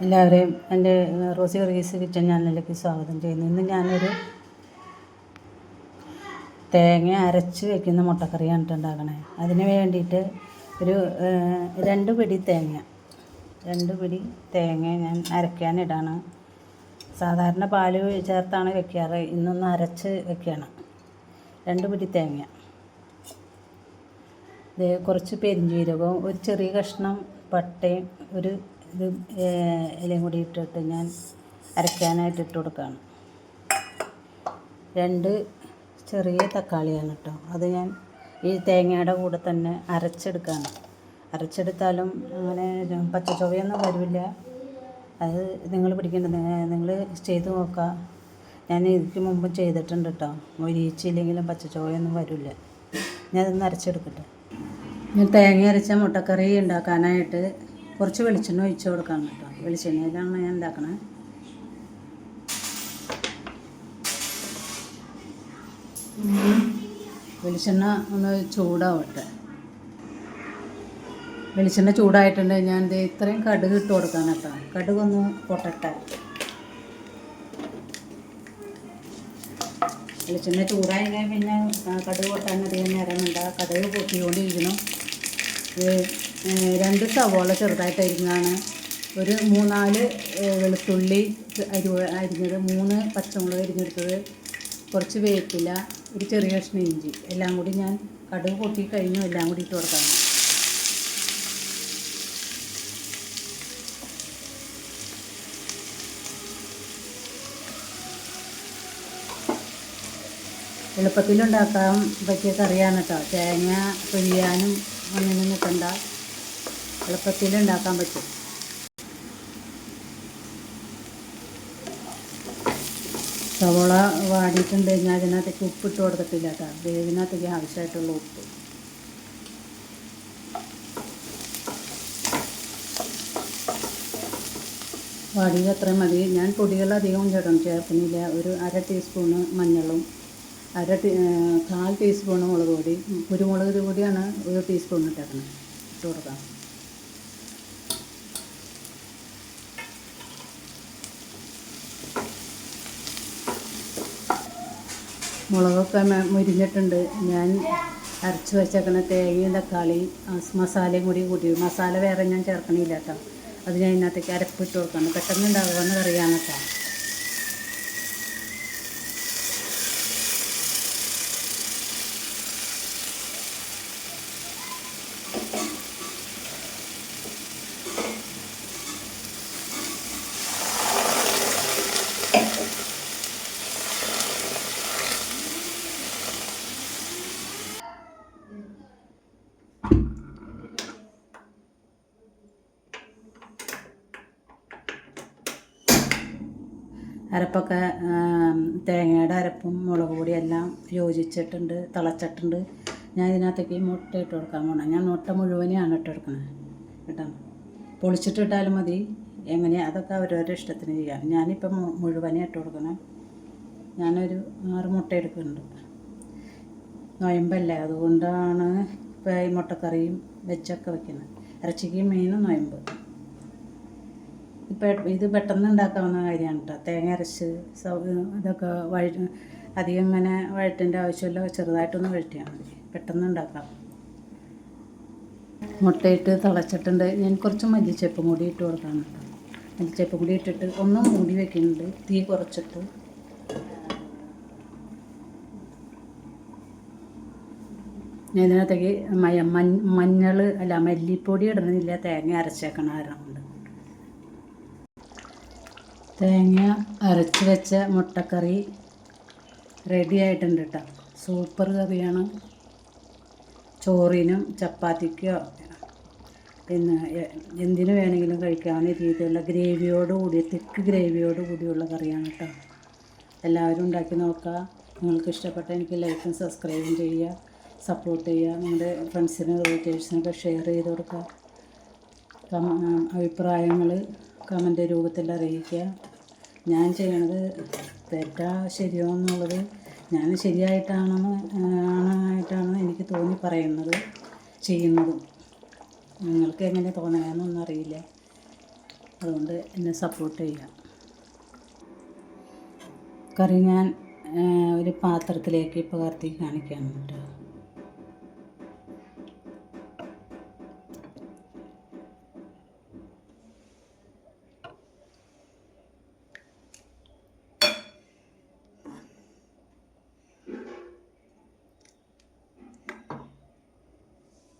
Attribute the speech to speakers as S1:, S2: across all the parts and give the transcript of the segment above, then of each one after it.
S1: എല്ലാവരെയും എന്റെ Rossi Varghese kitchen ചാനലിലേക്ക് സ്വാഗതം ചെയ്യുന്നു. ഇന്ന് ഞാനൊരു തേങ്ങ അരച്ച് വെക്കുന്ന മുട്ടക്കറിയാണ് ട്ടോ ഉണ്ടാക്കണേ. അതിന് വേണ്ടിയിട്ട് ഒരു രണ്ട് പിടി തേങ്ങ രണ്ട് പിടി തേങ്ങ ഞാൻ അരയ്ക്കാനിടാണ് സാധാരണ പാൽ ചേർത്താണ് വെക്കാറ്. ഇന്നൊന്ന് അരച്ച് വെക്കുകയാണ് രണ്ട് പിടി തേങ്ങ. ഇത് കുറച്ച് പെരിഞ്ജീരകവും ഒരു ചെറിയ കഷ്ണം പട്ടയും ഒരു ഇത് ഇലയും കൂടി ഇട്ടിട്ട് ഞാൻ അരയ്ക്കാനായിട്ട് ഇട്ട് കൊടുക്കുകയാണ്. രണ്ട് ചെറിയ തക്കാളിയാണ് കേട്ടോ അത് ഞാൻ ഈ തേങ്ങയുടെ കൂടെ തന്നെ അരച്ചെടുക്കുകയാണ്. അരച്ചെടുത്താലും അങ്ങനെ പച്ച ചുവയൊന്നും വരില്ല. അത് നിങ്ങൾ പിടിക്കേണ്ടത് നിങ്ങൾ ചെയ്ത് നോക്കുക. ഞാൻ ഇതിക്ക് മുമ്പ് ചെയ്തിട്ടുണ്ട് കേട്ടോ മൊരിയിച്ചില്ലെങ്കിലും പച്ച വരില്ല. വരില്ല ഞാനതൊന്ന് അരച്ചെടുക്കട്ടെ. ഞാൻ തേങ്ങ അരച്ച മുട്ടക്കറി ഉണ്ടാക്കാനായിട്ട് കുറച്ച് വെളിച്ചെണ്ണ ഒഴിച്ചു കൊടുക്കാം കേട്ടോ. വെളിച്ചെണ്ണയിലാണ് ഞാൻ ഉണ്ടാക്കണേ വെളിച്ചെണ്ണ ഒന്ന് ചൂടാവട്ടെ. വെളിച്ചെണ്ണ ചൂടായിട്ടുണ്ട്. ഞാൻ ഇത് ഇത്രയും കടുക് ഇട്ട് കൊടുക്കാൻ കേട്ടോ. കടുകൊന്ന് പൊട്ടട്ടെ. വെളിച്ചെണ്ണ ചൂടായി പിന്നെ കടുക് പൊട്ടാൻ അധികം നേരം വേണ്ട കടുക് പൊട്ടിക്കൊണ്ടിരിക്കണം രണ്ട് സവോള ചെറുതായിട്ട് അരിഞ്ഞതാണ്. ഒരു മൂന്നാൽ വെളുത്തുള്ളി അരി അരിഞ്ഞത് മൂന്ന് പച്ചമുളക് അരിഞ്ഞെടുത്തത്. കുറച്ച് വേപ്പില ഒരു ചെറിയ കഷ്ണം ഇഞ്ചി. എല്ലാം കൂടി ഞാൻ കടുക് പൊട്ടി കഴിഞ്ഞു. എല്ലാം കൂടി ഇട്ട് കൊടുക്കാം. എളുപ്പത്തിലുണ്ടാക്കാൻ പറ്റിയ കറിയാണ് കേട്ടോ. തേങ്ങ പൊഴിയാനും ഒന്നിനും നിൽക്കണ്ട. എളുപ്പത്തിൽ ഉണ്ടാക്കാൻ പറ്റും. സവോള വാടിയിട്ടുണ്ട് കഴിഞ്ഞാൽ അതിനകത്തേക്ക് ഉപ്പിട്ട് കൊടുത്തിട്ടില്ല കേട്ടോ. വേവിനകത്തേക്ക് ആവശ്യമായിട്ടുള്ള ഉപ്പ്. വാടിയത് അത്രയും മതി. ഞാൻ പൊടികൾ അധികം ചേർക്കും ചേർക്കുന്നില്ല. ഒരു അര ടീസ്പൂണ് മഞ്ഞളും അര ടീ കാൽ ടീസ്പൂണ് മുളക് പൊടി. കുരുമുളക് പൊടിയാണ് ഒരു ടീസ്പൂൺ ചേട്ടന് ഇട്ട് കൊടുക്കാം. മുളകൊക്കെ മുരിഞ്ഞിട്ടുണ്ട്. ഞാൻ അരച്ച് വെച്ചേക്കണ തേങ്ങയും തക്കാളി മസാലയും കൂടി കൂട്ടി. മസാല വേറെ ഞാൻ ചേർക്കണില്ല കേട്ടോ. അത് ഞാൻ ഇതിനകത്തേക്ക് അരപ്പിട്ട് കൊടുക്കണം. പെട്ടെന്ന് ഉണ്ടാകുമെന്ന് കറിയാണ് അരപ്പൊക്കെ തേങ്ങയുടെ അരപ്പും മുളക് പൊടിയും എല്ലാം യോജിച്ചിട്ടുണ്ട് തിളച്ചിട്ടുണ്ട്. ഞാൻ ഇതിനകത്തേക്ക് മുട്ട ഇട്ട് കൊടുക്കാൻ പോകണം ഞാൻ മുട്ട മുഴുവനെയാണ് ഇട്ട് കൊടുക്കുന്നത് കേട്ടോ? പൊളിച്ചിട്ടിട്ടാലും മതി. എങ്ങനെയാണ് അതൊക്കെ അവരവരുടെ ഇഷ്ടത്തിന് ചെയ്യാം. ഞാനിപ്പം മുഴുവനെ ഇട്ട് കൊടുക്കണം. ഞാനൊരു ആറ് മുട്ട എടുക്കുന്നുണ്ട്. നൊയമ്പല്ലേ? അതുകൊണ്ടാണ് ഇപ്പോൾ ഈ മുട്ടക്കറിയും വെച്ചൊക്കെ വെക്കുന്നത് ഇറച്ചിക്കും മീനും നൊയമ്പ്. ഇത് പെട്ടെന്ന് ഉണ്ടാക്കാവുന്ന കാര്യമാണ് കേട്ടോ തേങ്ങ അരച്ച് ഇതൊക്കെ വഴ അധികം ഇങ്ങനെ വഴറ്റേണ്ട ആവശ്യമില്ല. ചെറുതായിട്ടൊന്ന് വഴറ്റിയാൽ മതി. പെട്ടെന്ന് ഉണ്ടാക്കാം മുട്ടയിട്ട് തിളച്ചിട്ടുണ്ട്. ഞാൻ കുറച്ച് മല്ലിച്ചപ്പും കൂടി ഇട്ട് കൊടുക്കാൻ കേട്ടോ മല്ലിച്ചപ്പും കൂടി ഇട്ടിട്ട് ഒന്ന് മൂടി വെക്കുന്നുണ്ട്. തീ കുറച്ചിട്ട്. ഇതിനകത്തേക്ക് മഞ്ഞൾ അല്ല മല്ലിപ്പൊടി ഇടുന്നില്ല തേങ്ങ അരച്ചേക്കണ കൊണ്ട് തേങ്ങ അരച്ച് വെച്ച മുട്ടക്കറി റെഡി ആയിട്ടുണ്ട് കേട്ടോ സൂപ്പർ കറിയാണ്. ചോറിനും ചപ്പാത്തിക്കോ പിന്നെ എന്തിനു വേണമെങ്കിലും കഴിക്കാവുന്ന രീതിയിലുള്ള ഗ്രേവിയോട് കൂടി തിക്ക് ഗ്രേവിയോട് കൂടിയുള്ള കറിയാണ് കേട്ടോ എല്ലാവരും ഉണ്ടാക്കി നോക്കുക. നിങ്ങൾക്ക് ഇഷ്ടപ്പെട്ട എനിക്ക് ലൈക്കും സബ്സ്ക്രൈബും ചെയ്യുക. സപ്പോർട്ട് ചെയ്യുക. നിങ്ങളുടെ ഫ്രണ്ട്സിനും റിലേറ്റീവ്സിനൊക്കെ ഷെയർ ചെയ്ത് കൊടുക്കുക. അഭിപ്രായങ്ങൾ കമന്റ് രൂപത്തിൽ അറിയിക്കുക. ഞാൻ ചെയ്യണത് തെറ്റാ ശരിയോ എന്നുള്ളത് ഞാൻ ശരിയായിട്ടാണെന്ന് ആണായിട്ടാണ് എനിക്ക് തോന്നി പറയുന്നത് ചെയ്യുന്നതും. നിങ്ങൾക്ക് എങ്ങനെ തോന്നണമെന്നൊന്നും അറിയില്ല. അതുകൊണ്ട് എന്നെ സപ്പോർട്ട് ചെയ്യുക. കറി ഞാൻ ഒരു പാത്രത്തിലേക്ക് ഇപ്പോൾ കറുത്തി കാണിക്കാൻ കേട്ടോ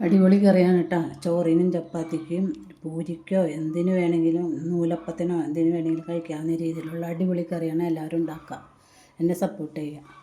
S1: അടിപൊളി കറിയാണ് കേട്ടോ ചോറിനും ചപ്പാത്തിക്കും പൂരിക്കോ എന്തിനു വേണമെങ്കിലും നൂലപ്പത്തിനോ എന്തിനു വേണമെങ്കിലും കഴിക്കാവുന്ന രീതിയിലുള്ള അടിപൊളി കറിയാണ് എല്ലാവരും ഉണ്ടാക്കുക. എന്നെ സപ്പോർട്ട് ചെയ്യുക.